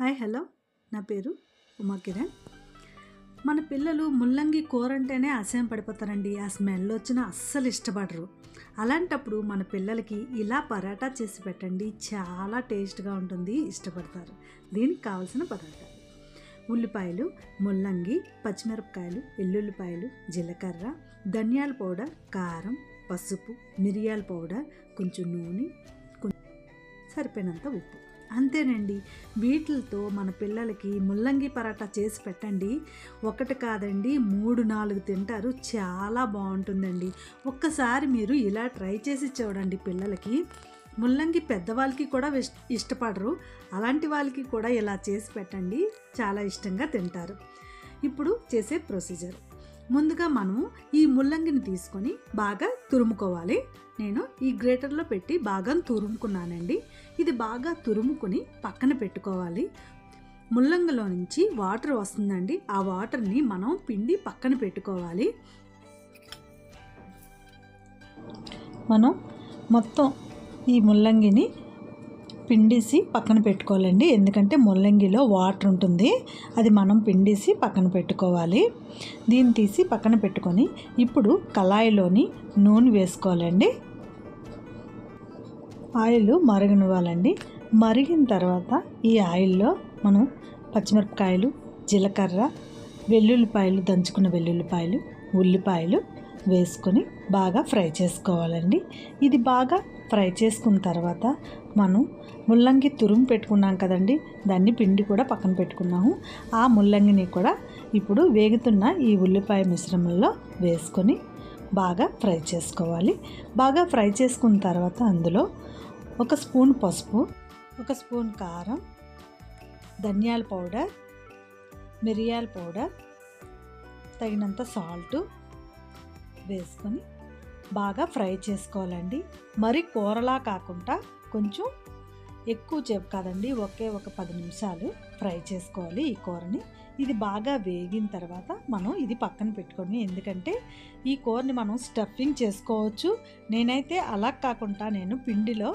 Hi hello. నా పేరు ఉమా కిరణ్. మన పిల్లలు ముల్లంగి కూరంటేనే అసహ్యం పడిపోతారండి. ఆ స్మెల్ వచ్చినా అస్సలు ఇష్టపడరు. అలాంటప్పుడు మన పిల్లలకి ఇలా పరాటా చేసి పెట్టండి. చాలా టేస్ట్గా ఉంటుంది ఇష్టపడతారు. దీనికి కావాల్సిన పదార్థాలు ఉల్లిపాయలు ముల్లంగి పచ్చిమిరపకాయలు ఎల్లుల్లిపాయలు జీలకర్ర ధనియాల పౌడర్ కారం పసుపు మిరియాల పౌడర్ కొంచెం నూనె కొంచెం సరిపోయినంత ఉప్పు. అంతేనండి. వీటితో మన పిల్లలకి ముల్లంగి పరాటా చేసి పెట్టండి. ఒకటి కాదండి మూడు నాలుగు తింటారు. చాలా బాగుంటుందండి. ఒక్కసారి మీరు ఇలా ట్రై చేసి చూడండి పిల్లలకి. ముల్లంగి పెద్దవాళ్ళకి కూడా ఇష్- ఇష్టపడరు. అలాంటి వాళ్ళకి కూడా ఇలా చేసి పెట్టండి. చాలా ఇష్టంగా తింటారు. ఇప్పుడు చేసే ప్రొసీజర్. ముందుగా మనము ఈ ముల్లంగిని తీసుకొని బాగా తురుముకోవాలి. నేను ఈ గ్రేటర్లో పెట్టి బాగా తురుముకున్నానండి. ఇది బాగా తురుముకుని పక్కన పెట్టుకోవాలి. ముల్లంగిలో నుంచి వాటర్ వస్తుందండి. ఆ వాటర్ని మనం పిండి పక్కన పెట్టుకోవాలి. మనం మొత్తం ఈ ముల్లంగిని పిండేసి పక్కన పెట్టుకోవాలండి. ఎందుకంటే ముల్లంగిలో వాటర్ ఉంటుంది. అది మనం పిండేసి పక్కన పెట్టుకోవాలి. దీన్ని తీసి పక్కన పెట్టుకొని ఇప్పుడు కళాయిలోని నూనె వేసుకోవాలండి. ఆయిల్ మరగనివ్వాలండి. మరిగిన తర్వాత ఈ ఆయిల్లో మనం పచ్చిమిరపకాయలు జీలకర్ర వెల్లుల్లిపాయలు దంచుకున్న వెల్లుల్లిపాయలు ఉల్లిపాయలు వేసుకొని బాగా ఫ్రై చేసుకోవాలండి. ఇది బాగా ఫ్రై చేసుకున్న తర్వాత మనం ముల్లంగి తురుము పెట్టుకున్నాం కదండి. దాన్ని పిండి కూడా పక్కన పెట్టుకున్నాము. ఆ ముల్లంగిని కూడా ఇప్పుడు వేగుతున్న ఈ ఉల్లిపాయ మిశ్రమంలో వేసుకొని బాగా ఫ్రై చేసుకోవాలి. బాగా ఫ్రై చేసుకున్న తర్వాత అందులో ఒక స్పూన్ పసుపు ఒక స్పూన్ కారం ధనియాల పౌడర్ మిరియాల పౌడర్ తగినంత సాల్టు వేసుకొని బాగా ఫ్రై చేసుకోవాలండి. మరి కూరలా కాకుండా కొంచెం ఎక్కువ సేపు కాదండి ఒకే ఒక పది నిమిషాలు ఫ్రై చేసుకోవాలి ఈ కూరని. ఇది బాగా వేగిన తర్వాత మనం ఇది పక్కన పెట్టుకొని ఎందుకంటే ఈ కూరని మనం స్టఫింగ్ చేసుకోవచ్చు. నేనైతే అలా కాకుండా నేను పిండిలో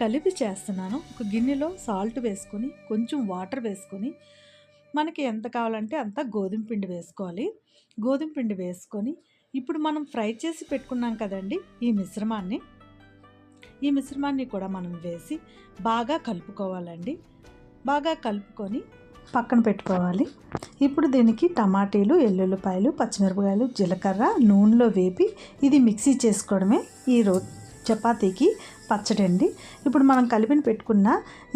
కలిపి చేస్తున్నాను. ఒక గిన్నెలో సాల్ట్ వేసుకొని కొంచెం వాటర్ వేసుకొని మనకి ఎంత కావాలంటే అంత గోధుమ పిండి వేసుకోవాలి. గోధుమ పిండి వేసుకొని ఇప్పుడు మనం ఫ్రై చేసి పెట్టుకున్నాం కదండి ఈ మిశ్రమాన్ని. ఈ మిశ్రమాన్ని కూడా మనం వేసి బాగా కలుపుకోవాలండి. బాగా కలుపుకొని పక్కన పెట్టుకోవాలి. ఇప్పుడు దీనికి టమాటీలు ఎల్లుల్లిపాయలు పచ్చిమిరపకాయలు జీలకర్ర నూనెలో వేపి ఇది మిక్సీ చేసుకోవడమే ఈ రో చపాతీకి పచ్చడి అండి ఇప్పుడు మనం కలిపిన పెట్టుకున్న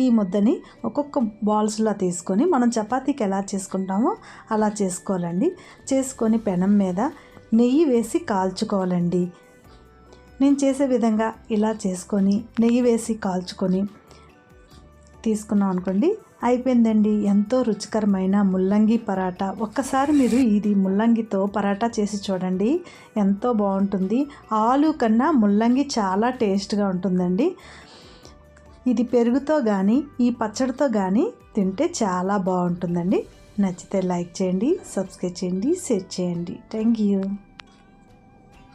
ఈ ముద్దని ఒక్కొక్క బాల్స్లో తీసుకొని మనం చపాతీకి ఎలా చేసుకుంటామో అలా చేసుకోవాలండి. చేసుకొని పెనం మీద నెయ్యి వేసి కాల్చుకోవాలండి. నేను చేసే విధంగా ఇలా చేసుకొని నెయ్యి వేసి కాల్చుకొని తీసుకున్నాం అనుకోండి అయిపోయిందండి. ఎంతో రుచికరమైన ముల్లంగి పరాటా. ఒక్కసారి మీరు ఇది ముల్లంగితో పరాటా చేసి చూడండి ఎంతో బాగుంటుంది. ఆలు కన్నా ముల్లంగి చాలా టేస్ట్గా ఉంటుందండి. ఇది పెరుగుతో కానీ ఈ పచ్చడితో కానీ తింటే చాలా బాగుంటుందండి. నచ్చితే లైక్ చేయండి సబ్స్క్రైబ్ చేయండి షేర్ చేయండి. Thank you.